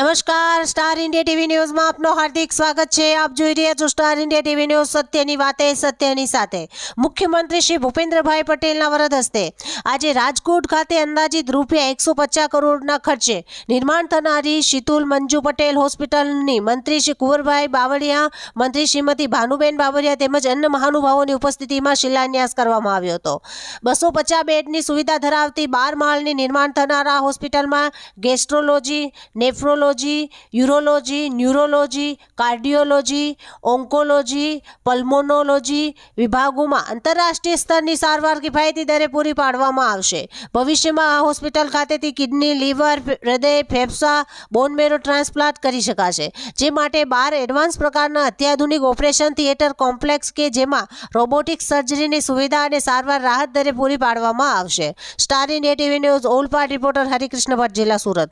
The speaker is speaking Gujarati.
નમસ્કાર, સ્ટાર ઇન્ડિયા ટીવી ન્યૂઝમાં આપનું હાર્દિક સ્વાગત છે. આપ જોઈ રહ્યા છો સ્ટાર ઇન્ડિયા ટીવી ન્યૂઝ સત્યની વાતે, સત્યની સાથે. મુખ્યમંત્રી શ્રી ભૂપેન્દ્રભાઈ પટેલના વરદ હસ્તે આજે રાજકોટ ખાતે અંદાજિત રૂપિયા એકસો પચાસ કરોડના ખર્ચે નિર્માણ થનારી શીતુલ મંજુ પટેલ હોસ્પિટલની મંત્રી શ્રી કુંવરભાઈ બાવળિયા, મંત્રી શ્રીમતી ભાનુબેન બાવળિયા તેમજ અન્ય મહાનુભાવોની ઉપસ્થિતિમાં શિલાન્યાસ કરવામાં આવ્યો હતો. બસો પચાસ બેડની સુવિધા ધરાવતી બાર માળની નિર્માણ થનારા હોસ્પિટલમાં gastrology, nephrology urology neurology cardiology oncology pulmonology વિભાગોમાં આંતરરાષ્ટ્રીય સ્તરની સારવાર કિફાયતી દરે પૂરી પાડવામાં આવશે. ભવિષ્યમાં આ હોસ્પિટલ ખાતેથી કિડની, લીવર, હૃદય, ફેફસા બોન મેરો ટ્રાન્સપ્લાન્ટ કરી શકાશે, જે માટે બાર એડવાન્સ પ્રકારના અત્યાધુનિક ઓપરેશન થિયેટર કોમ્પ્લેક્સ કે જેમાં રોબોટિક સર્જરીની સુવિધા અને સારવાર રાહત દરે પૂરી પાડવામાં આવશે. Starry India TV news Olpad reporter Harikrishna Bhatt, જિલ્લા સુરત.